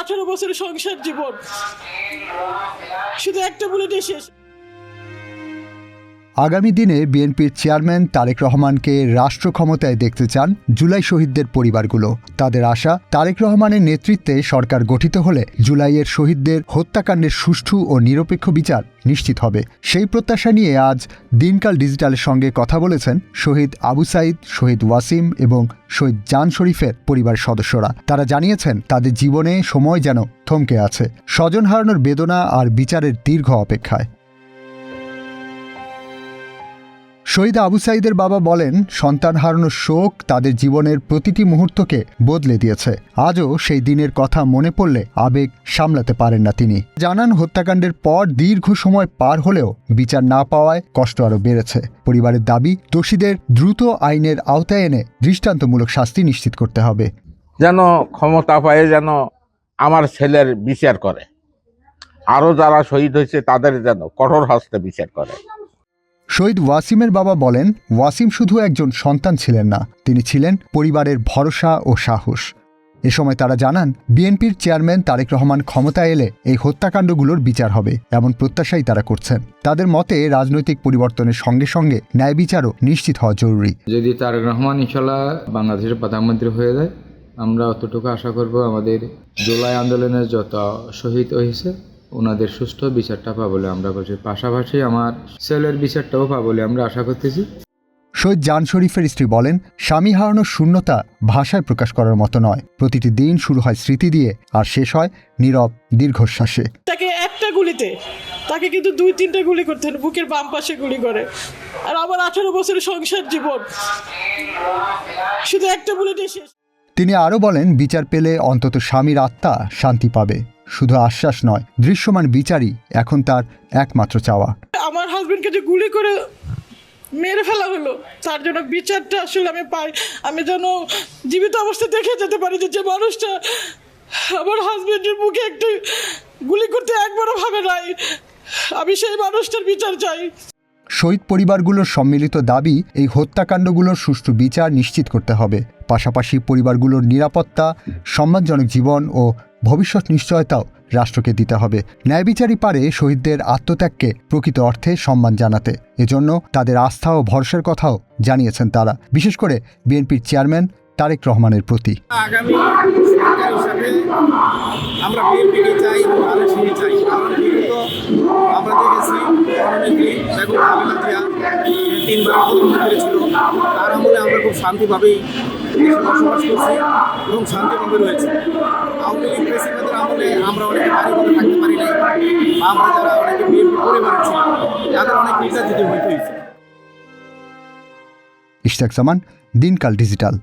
আঠারো বছরের সংসার জীবন। শুধু একটা বুলেটে শেষ। আগামী দিনে বিএনপির চেয়ারম্যান তারেক রহমানকে রাষ্ট্র ক্ষমতায় দেখতে চান জুলাই শহীদদের পরিবারগুলো। তাদের আশা, তারেক রহমানের নেতৃত্বে সরকার গঠিত হলে জুলাইয়ের শহীদদের হত্যাকাণ্ডের সুষ্ঠু ও নিরপেক্ষ বিচার নিশ্চিত হবে। সেই প্রত্যাশা নিয়ে আজ দিনকাল ডিজিটালের সঙ্গে কথা বলেছেন শহীদ আবু সাইদ, শহীদ ওয়াসিম এবং শহীদ জান শরীফের পরিবার সদস্যরা। তারা জানিয়েছেন, তাদের জীবনে সময় যেন থমকে আছে। স্বজন হারানোর বেদনা আর বিচারের দীর্ঘ অপেক্ষায়। শহীদ আবু সাইদের বাবা বলেন, সন্তান হারানোর শোক তাদের জীবনের প্রতিটি মুহূর্তকে বদলে দিয়েছে। আজও সেই দিনের কথা মনে পড়লে আবেগ সামলাতে পারেন না তিনি। জানান, হত্যাকাণ্ডের পর দীর্ঘ সময় পার হলেও বিচার না পাওয়ায় কষ্ট আরও বেড়েছে। পরিবারের দাবি, দোষীদের দ্রুত আইনের আওতায় এনে দৃষ্টান্তমূলক শাস্তি নিশ্চিত করতে হবে। যেন ক্ষমতা পায়ে, যেন আমার ছেলের বিচার করে। আরও যারা শহীদ হয়েছে, তাদের যেন কঠোর হস্তে বিচার করে। শহীদ ওয়াসিমের বাবা বলেন, ওয়াসিম শুধু একজন সন্তান ছিলেন না, তিনি ছিলেন পরিবারের ভরসা ও সাহস। এ সময় তারা জানান, বিএনপির চেয়ারম্যান তারেক রহমান ক্ষমতায় এলে এই হত্যাকাণ্ডগুলোর বিচার হবে, এমন প্রত্যাশাই তারা করছেন। তাদের মতে রাজনৈতিক পরিবর্তনের সঙ্গে সঙ্গে ন্যায় বিচারও নিশ্চিত হওয়া জরুরি। যদি তারেক রহমান ইনশাল্লাহ বাংলাদেশের প্রধানমন্ত্রী হয়ে যায়, আমরা অতটুকু আশা করব আমাদের জুলাই আন্দোলনের যত শহীদ হয়েছে ওনাদের সুষ্ঠু বিচারটা পাবো বলে আমরা করছি পাশাপাশি আমার ছেলের বিচারটাও পাবো বলে আমরা আশা করতেছি। শহীদ জান শরীফের স্ত্রী বলেন স্বামী হারানোর শূন্যতা ভাষায় প্রকাশ করার মতো নয়। প্রতিটি দিন শুরু হয় স্মৃতি দিয়ে আর শেষ হয় নীরব দীর্ঘশ্বাসে। তাকে একটা গুলিতে তাকে কিন্তু দুই তিনটা গুলি করতে হয় বুকের বাম পাশে গুলি করে। আর আমার আঠারো বছরের সংসার জীবন শুধু একটা বুলেটে শেষ। তিনি আরও বলেন বিচার পেলে অন্তত স্বামীর আত্মা শান্তি পাবে। শুধু আশ্বাস নয় দৃশ্যমান বিচারই এখন তার একমাত্র চাওয়া। আমার হাজবেন্ডকে যে গুলি করে মেরে ফেলা হলো তার জন্য বিচারটা আসলে আমি পাই আমি যেন জীবিত অবস্থা দেখে যেতে পারি যে যে মানুষটা আমার হাজবেন্ডের মুখে একটু গুলি করতে একবারও ভাবে নাই। আমি সেই মানুষটার বিচার চাই। শহীদ পরিবারগুলোর সম্মিলিত দাবি এই হত্যাকাণ্ডগুলোর সুষ্ঠু বিচার নিশ্চিত করতে হবে। পাশাপাশি পরিবারগুলোর নিরাপত্তা সম্মানজনক জীবন ও ভবিষ্যৎ নিশ্চয়তাও রাষ্ট্রকে দিতে হবে। ন্যায় বিচারই পারে শহীদদের আত্মত্যাগকে প্রকৃত অর্থে সম্মান জানাতে। এজন্য তাদের আস্থা ও ভরসার কথাও জানিয়েছেন তারা। বিশেষ করে বিএনপির চেয়ারম্যান তারেক রহমানের প্রতি। তিনবার প্রধানমন্ত্রী ছিল তার আমলে আমরা খুব শান্তিভাবেই এবং শান্তিভাবে রয়েছে। আওয়ামী লীগ প্রেসিডেন্টের আমলে আমরা অনেকে বাড়ি করে থাকতে পারি নাই আমরা যারা অনেকে বিএনপি পরিবারের ছিল তাদের অনেক নির্যাতিত হইতে হয়েছে ইশতাক সামান, দিনকাল ডিজিটাল।